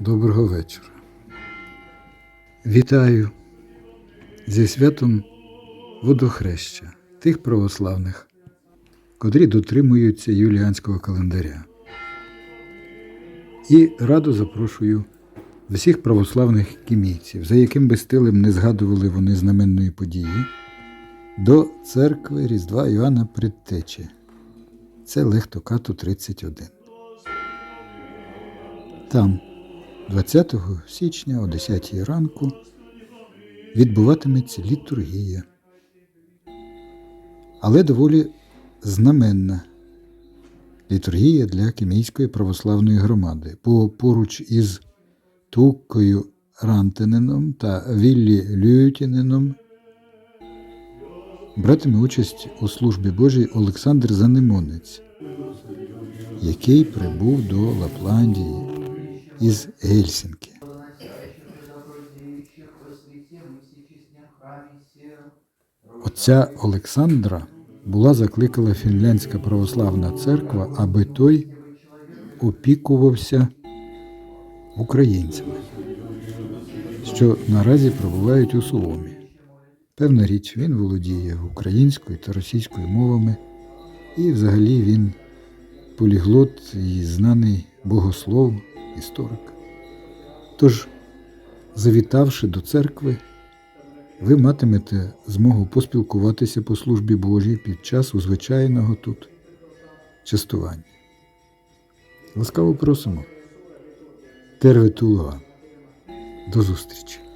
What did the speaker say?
Доброго вечора. Вітаю зі святом водохреща тих православних, котрі дотримуються юліанського календаря. І радо запрошую всіх православних кімійців, за яким би стилем не згадували вони знаменної події, до церкви Різдва Іоанна Предтечі. Це Лехтокату 31. Там, 20 січня о 10 ранку, відбуватиметься літургія. Але доволі знаменна літургія для Кімійської православної громади, бо поруч із Туккою Рантенином та Віллі Лютінином братиме участь у службі Божій Олександр Занемонець, який прибув до Лапландії із Гельсінки. Отця Олександра була закликала Фінляндська православна церква, аби той опікувався українцями, що наразі перебувають у Соломі. Певна річ, він володіє українською та російською мовами, і взагалі він поліглот і знаний богослов, історик. Тож, завітавши до церкви, ви матимете змогу поспілкуватися по службі Божій під час узвичайного тут частування. Ласкаво просимо. Терветулова. До зустрічі!